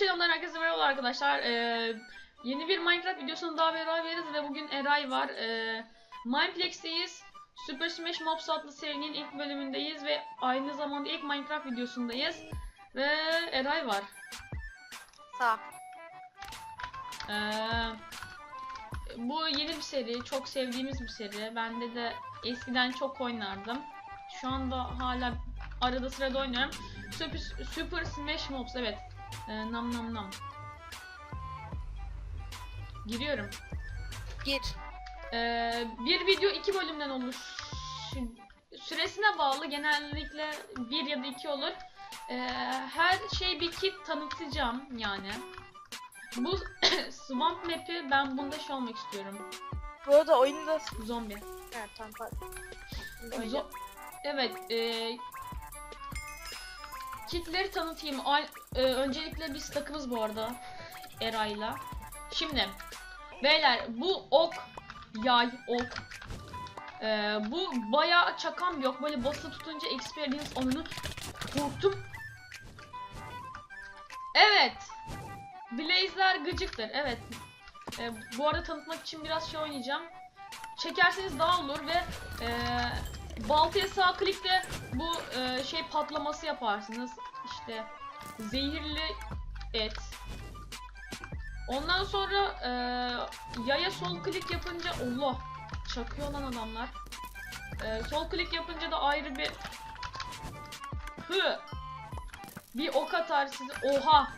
channel'dan herkese merhaba arkadaşlar. Ee, yeni bir Minecraft videosunu daha beraberiz ve bugün Eray var. Ee, Mineplex'teyiz. Super Smash Mobs adlı serinin ilk bölümündeyiz ve aynı zamanda ilk Minecraft videosundayız. Ve Eray var. Sağ. Ee, bu yeni bir seri, çok sevdiğimiz bir seri. Bende de eskiden çok oynardım. Şu anda hala arada sırada oynuyorum. Super, Super Smash Mobs evet. Ee, nam nam nam. Giriyorum. Gir. Ee, bir video iki bölümden olur. Süresine bağlı genellikle bir ya da iki olur. Ee, her şey bir kit tanıtacağım yani. Bu Swamp Map'i ben bunda şey olmak istiyorum. Bu arada oyunda... Zombi. Ha, tamam pardon. Zo- evet. E, kitleri tanıtayım. Ay- e, öncelikle biz takımız bu arada. Eray'la. Şimdi. Beyler bu ok. Yay ok. E, bu bayağı çakan bir ok. Böyle basılı tutunca experience onunu korktum. Evet. Blaze'ler gıcıktır. Evet. E, bu arada tanıtmak için biraz şey oynayacağım. Çekerseniz daha olur ve e, baltaya sağ klikle bu e, şey patlaması yaparsınız. İşte zehirli et. Ondan sonra e, yaya sol klik yapınca Allah çakıyor lan adamlar. E, sol klik yapınca da ayrı bir hı bir ok atar size. Oha.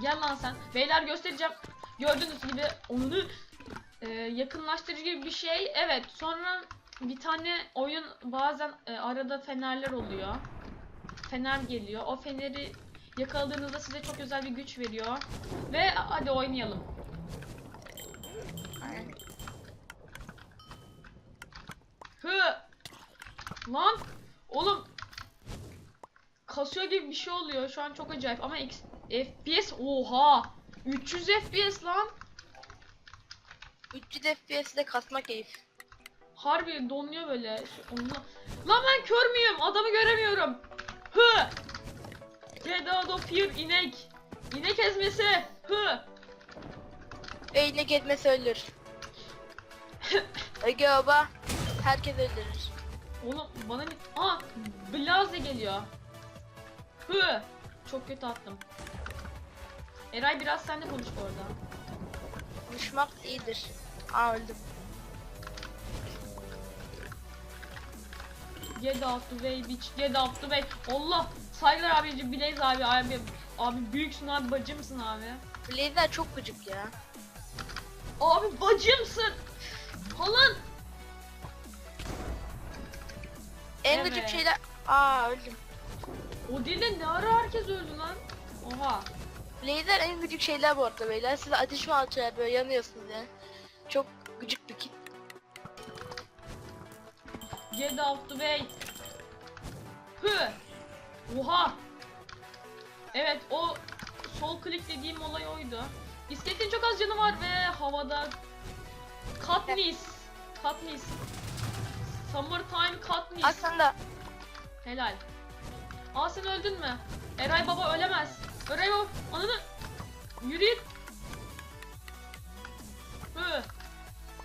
Gel lan sen. Beyler göstereceğim. Gördüğünüz gibi onu e, yakınlaştırıcı gibi bir şey. Evet sonra bir tane oyun bazen e, arada fenerler oluyor. Fener geliyor. O feneri yakaladığınızda size çok özel bir güç veriyor. Ve hadi oynayalım. Hı. Lan oğlum kasıyor gibi bir şey oluyor. Şu an çok acayip ama X- FPS oha 300 FPS lan. 300 FPS'de kasma keyif. Harbi donuyor böyle. Onunla- Lan ben kör müyüm? Adamı göremiyorum. Hı. Of here inek. İnek ezmesi. Hı. Ve inek etmesi ölür. Ege baba herkes öldürür. Oğlum bana bir... Aa Blaze geliyor. Hı. Çok kötü attım. Eray biraz sen de konuş bu arada. Konuşmak iyidir. Aa öldüm. Get out the way bitch. Get out the way. Allah. Saygılar abicim. Blaze abi. Abi, abi büyüksün abi. Bacımsın abi. Blazer çok gıcık ya. Abi bacımsın. Falan. En gıcık şeyler... Aa öldüm. O değil de ne ara herkes öldü lan? Oha. Blazer en gıcık şeyler bu arada beyler. Siz ateş mi atıyor böyle yanıyorsunuz yani. Çok Get out the way. Hı. Oha. Evet o sol klik dediğim olay oydu. İskeletin çok az canı var ve havada Katniss. Katniss. Summertime Katniss. Aslında Helal. Aa sen öldün mü? Eray baba ölemez. Eray baba ananı yürü git. Hı.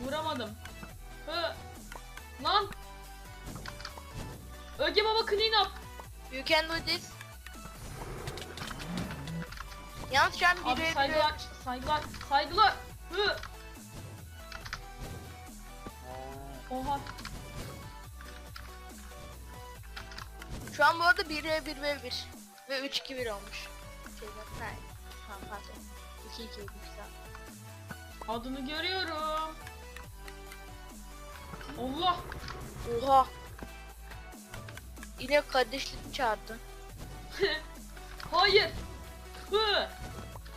Vuramadım. Hı. Lan. Öge baba clean up. you can do this. Yalnız şu an Abi biri saygılar, saygılar, saygılar. Hı. Oha. Şu an bu arada 1 ve 1 ve 1 ve 3 2 1 olmuş. Şeyden, ha, ha pardon. 2 2 olmuş da. Adını görüyorum. Allah. Oha. Yine kardeşlik çağırdı. Hayır. Hı.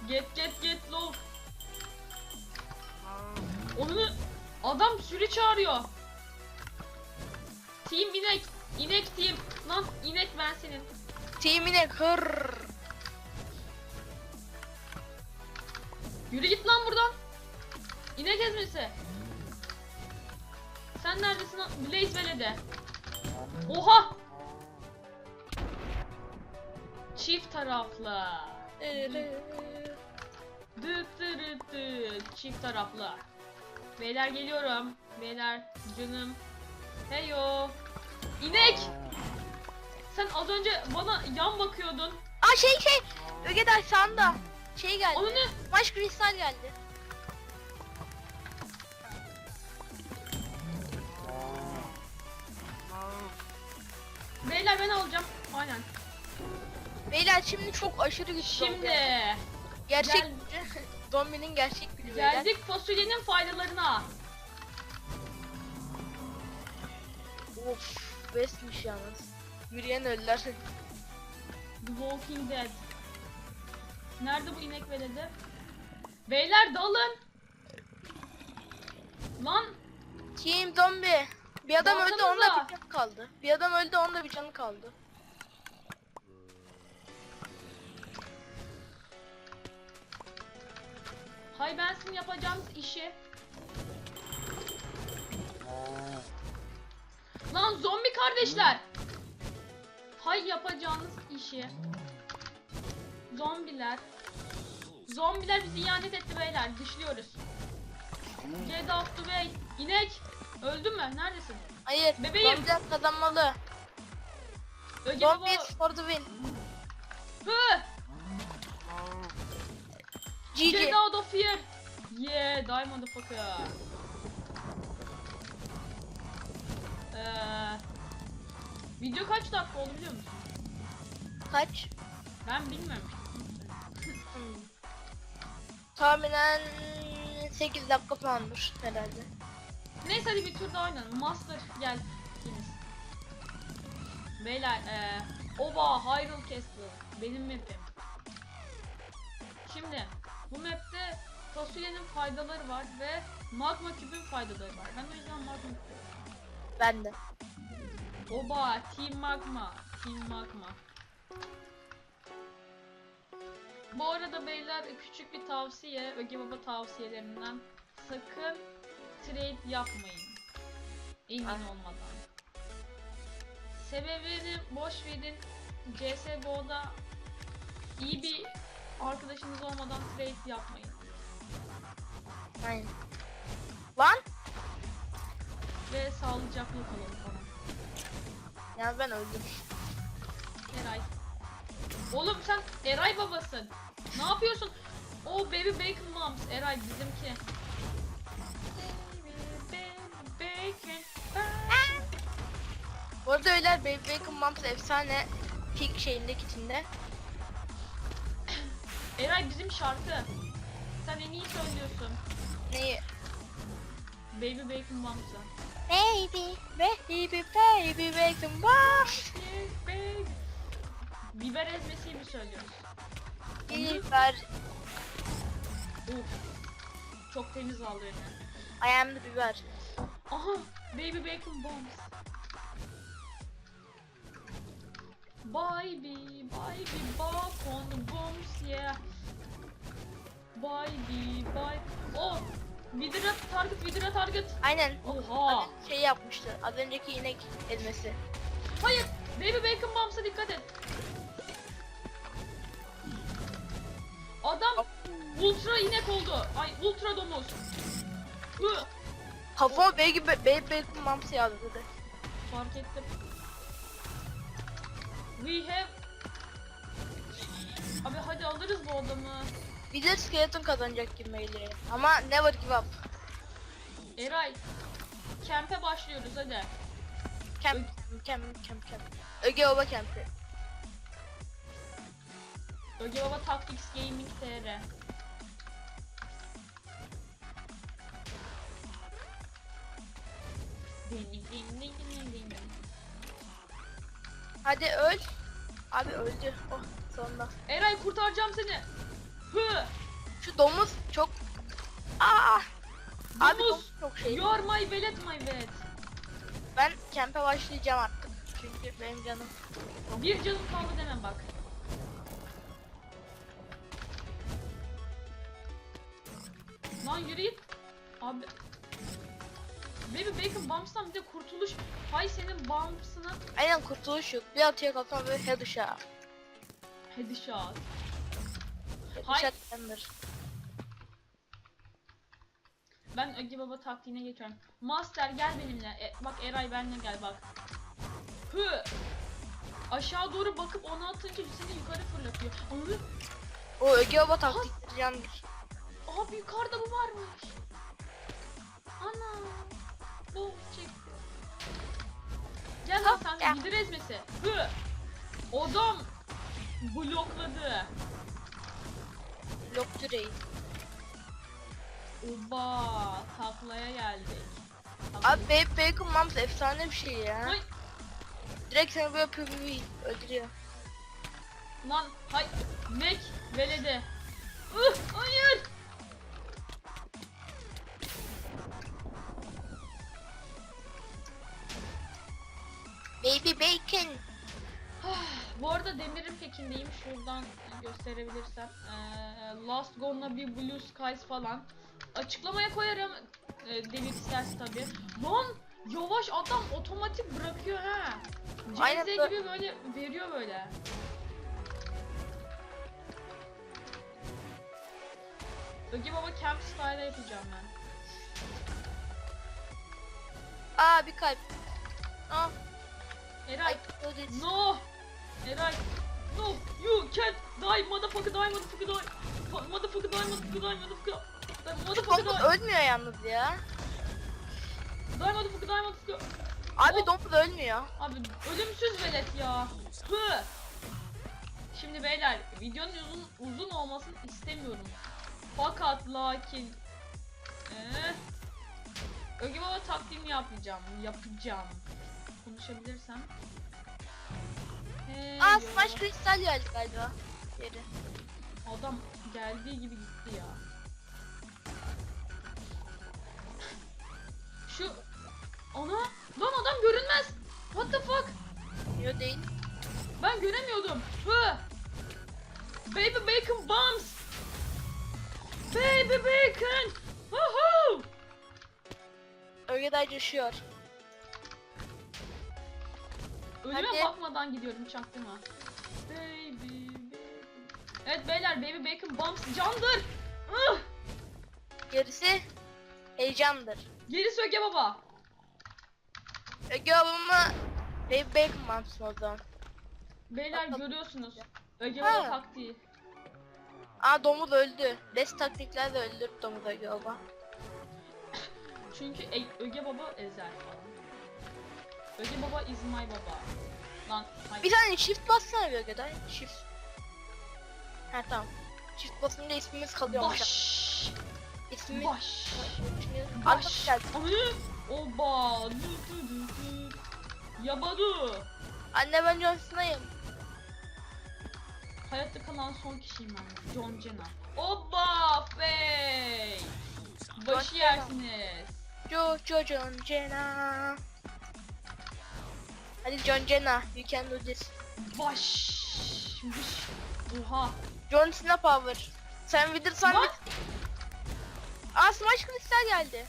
Get get get lol. Onu adam sürü çağırıyor. Team inek. İnek team. Lan inek ben senin. Teamine hır. Yürü git lan buradan. İnek ezmesi. Sen neredesin? Blaze Belede. Oha. Çift taraflı. Dıt dırıt dıt. Çift taraflı. Beyler geliyorum. Beyler canım. Heyo. İnek. Sen az önce bana yan bakıyordun. Aa şey şey. Ögeday sağında. Şey geldi. Onu ne? Maç kristal geldi. Beyler ben alacağım. Aynen. Beyler şimdi çok aşırı güçlü Şimdi oldu. Gerçek gel- gücü. Zombi'nin gerçek gücü beyler. geldik fasulyenin faydalarına. Of. Bestmiş yalnız. Yürüyen ölüler. The Walking Dead. Nerede bu inek veledi? Beyler dalın. Lan Team zombi. Bir adam öldü Baksanıza. onda bir canı kaldı. Bir adam öldü onda bir canı kaldı. Hay ben sizin yapacağınız işi. Lan zombi kardeşler. Hay yapacağınız işi. Zombiler. Zombiler bizi ihanet etti beyler. Dışlıyoruz. Get off the way. İnek. Öldün mü? Neredesin? Hayır. Bebeğim. Zombiler kazanmalı. Öge baba. Zombies for the win. Hı! GG. Get out of here. Yeah, die motherfucker. Ee, video kaç dakika oldu biliyor musun? Kaç? Ben bilmiyorum. Hmm. Tahminen 8 dakika falandır herhalde. Neyse hadi bir tur daha oynayalım. Master gel. ikiniz. Beyler ee, Oba Hyrule Castle. Benim map'im. Şimdi bu map'te fasulyenin faydaları var ve magma küpün faydaları var. Ben o yüzden magma küpü. Ben de. Oba Team Magma. Team Magma. Bu arada beyler küçük bir tavsiye. Öge Baba tavsiyelerinden. Sakın trade yapmayın. Emin Ah. olmadan. Sebebini boş verin. CSGO'da iyi bir arkadaşınız olmadan trade yapmayın. Aynen. Lan! Ve sağlıcakla kalın falan. Ya ben öldüm. Eray. Oğlum sen Eray babasın. Ne yapıyorsun? O Baby Bacon Moms. Eray bizimki. Baby Bacon. Bu arada öyle Baby Bacon Moms efsane peak şeyindeki içinde. Eray bizim şarkı. Sen en iyi söylüyorsun. Neyi? Baby Bacon Moms'ı. Baby, baby, baby bacon. Bacon. Biber ezmesi mi söylüyoruz? Biber. Uf. Çok temiz aldı beni. I am the biber. Aha, Baby Bacon Bombs. Baby, baby, bacon bombs, yeah. Baby, bay. Oh, vidra target, vidra target. Aynen. Oha. Şey yapmıştı. Az önceki inek ezmesi. Hayır, Baby Bacon Bombs'a dikkat et. Adam ultra inek oldu. Ay, ultra domuz. Kafa baby, baby bacon Moms yazdı. Fark ettim. We have... Abi hadi alırız bu adamı. Bir de skeleton kazanacak gibi geliyor. Ama never give up. Eray. Kempe başlıyoruz hadi. Camp, camp, camp, camp. Öge Oba campi. Öge Baba Tactics Gaming TR. Ding ding ding ding ding ding. Hadi öl. Abi öldü. Oh sonunda. Eray kurtaracağım seni. Hı. Şu domuz çok... Aa! Abi Domuz. domuz çok şey. You are my velet my velet. Ben kempe başlayacağım artık. Çünkü benim canım. Bir canım kaldı demem bak. Lan yürü git. Abi. Baby Bacon Bumps'tan bir de kurtuluş. Hay senin Bumps'ına. Aynen kurtuluş yok. Bir atıyor kafama böyle head uşağı. Headshot. Hay- Headshot denir. Ben Ögi Baba taktiğine geçiyorum. Master gel benimle. E, bak Eray benimle gel bak. Hı. Aşağı doğru bakıp onu atınca seni yukarı fırlatıyor. Anladın? O Öge Baba taktikleri yandır. Abi yukarıda bu varmış. Ana. Çekti. Gel lan sen de gidir ezmesi. Hı. Odam blokladı. Lock Reis. Oba taklaya geldik. Abi Babe Bacon Moms efsane bir şey ya. Ay, Direkt seni böyle PvP öldürüyor. lan hay Mac velede. Ih, hayır. Baby Bacon. Bu arada demirin pekindeyim. Şuradan gösterebilirsem. Ee, Last Gone'la bir Blue Skies falan. Açıklamaya koyarım. Ee, demir isterse tabi. Lan yavaş adam otomatik bırakıyor ha. CZ gibi böyle veriyor böyle. Ögi Baba Camp Style yapacağım ben. Aa bir kalp. Aa, Eray. No! Eray! No! You can't die motherfucker die motherfucker die! Motherfucker die motherfucker die motherfucker! Die motherfucker Domuz die! ölmüyor yalnız ya. Die motherfucker die motherfucker! Abi Oh. domuz ölmüyor. Abi ölümsüz velet ya! Hı! Şimdi beyler videonun uzun uzun olmasını istemiyorum. Fakat lakin ee, Öge Baba taktiğimi yapacağım. Yapacağım. Konuşabilirsem. Hey Aa. Smash Crystal geldi galiba. Yeri. Adam geldiği gibi gitti ya. Şu ana lan adam görünmez. What the fuck? Yo değil. Ben göremiyordum. Hı. Baby bacon bombs. Baby bacon. Woohoo. Ögeday coşuyor. Ölüme Hadi. bakmadan gidiyorum çaktırma. Baby baby. Evet beyler baby bacon bombs candır. Ih! Gerisi heyecandır. Geri söke baba. Öge babamı Baby Bacon Moms'un o zaman. Beyler Bakalım. görüyorsunuz. Öge Ha. baba taktiği. Aa domuz öldü. Best taktiklerle öldürdü domuz Öge baba. Çünkü e- Öge baba ezer falan. Öge baba is my baba. Lan hayır. Bir tane shift bassana bir Ögeday. Shift. Ha tamam. Shift basınca ismimiz kalıyormuş. Baş. İsmimiz... Baş. Baş. Geldi. Oba. Dü dü dü dü. Yabadu. Anne ben John Cena'yım. Hayatta kalan son kişiyim ben. John Cena. Oba. Fey. Başı yersiniz. Jo Jo John Cena. Hadi John Cena, you can do this. Baş. Oha. John Cena power. Sen Wither sen Lan. Aa Smash Crystal geldi.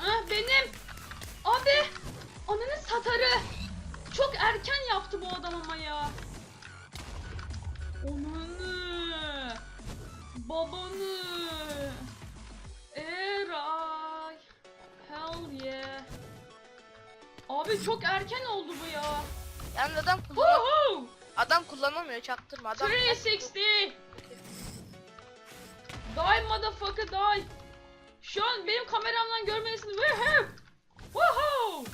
Ah benim. Abi. Ananı satarı. Çok erken yaptı bu adam ama ya. Onunu. Babanı. Abi çok erken oldu bu ya. Yani adam kullan Woohoo! adam kullanamıyor çaktırma adam. 360. Die motherfucker die. Şu an benim kameramdan görmelisiniz. Woohoo! Woohoo!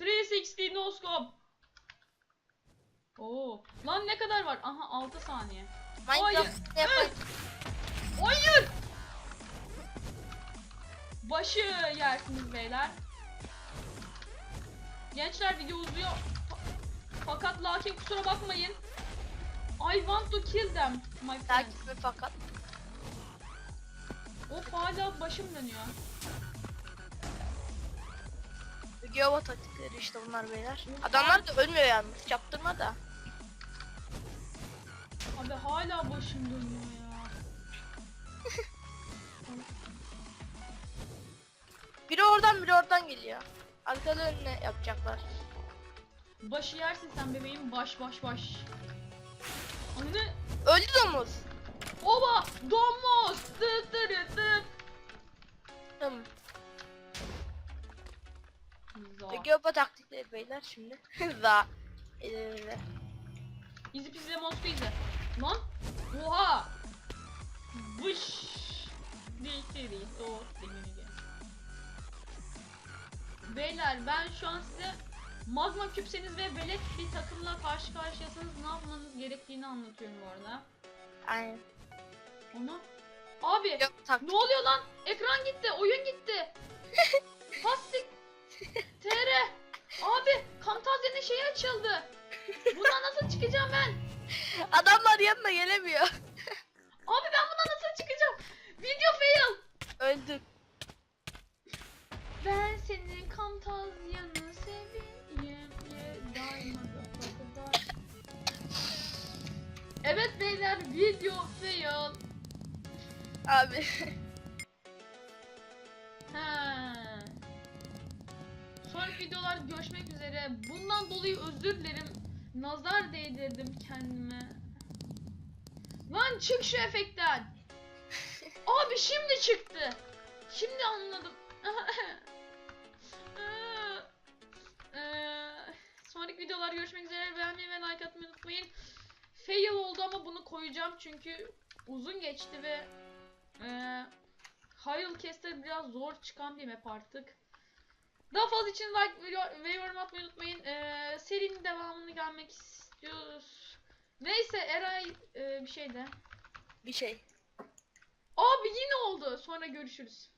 360 no scope. Oo. Lan ne kadar var? Aha 6 saniye. Minecraft ne yapar? Hayır! Başı yersiniz beyler. Gençler video uzuyor. Fa- Fakat lakin kusura bakmayın. I want to kill them my friend. Takip mi fakat? Of hala başım dönüyor. Göva taktikleri işte bunlar beyler. Adamlar da ölmüyor yalnız çaktırma da. Abi hala başım dönüyor ya. Biri oradan biri oradan geliyor. Arkada önüne yapacaklar. Başı yersin sen bebeğim baş baş baş. Anne Öldü domuz. Oba! Domuz! Tıt tırı tıt. Tamam. Za. Geopa taktikleri beyler şimdi. Za. İleride. İzi pizle Moskva izle. Lan! Oha! Beyler ben şu an size magma küpseniz ve velet bir takımla karşı karşıyasanız ne yapmanız gerektiğini anlatıyorum bu arada. Aynen. Ama abi taktik. ne oluyor lan? Ekran gitti, oyun gitti. Hastik. TR. Abi Camtasia'nın şeyi açıldı. Bundan nasıl çıkacağım ben? Adamlar yanına gelemiyor. Abi ben bundan nasıl çıkacağım? Video fail. Öldük. Ben kadar. Evet beyler video fail. Abi. He. Sonraki videolar görüşmek üzere. Bundan dolayı özür dilerim. Nazar değdirdim kendime. Lan çık şu efektten. Abi şimdi çıktı. Şimdi anladım. Sonraki videolar görüşmek üzere. Beğenmeyi ve like atmayı unutmayın. Fail oldu ama bunu koyacağım çünkü uzun geçti ve eee Hyrule Caster biraz zor çıkan bir map artık. Daha fazla için like ve- ve yorum atmayı unutmayın. Ee, serinin devamını gelmek istiyoruz. Neyse Eray e, bir şey de. Bir şey. Abi yine oldu. Sonra görüşürüz.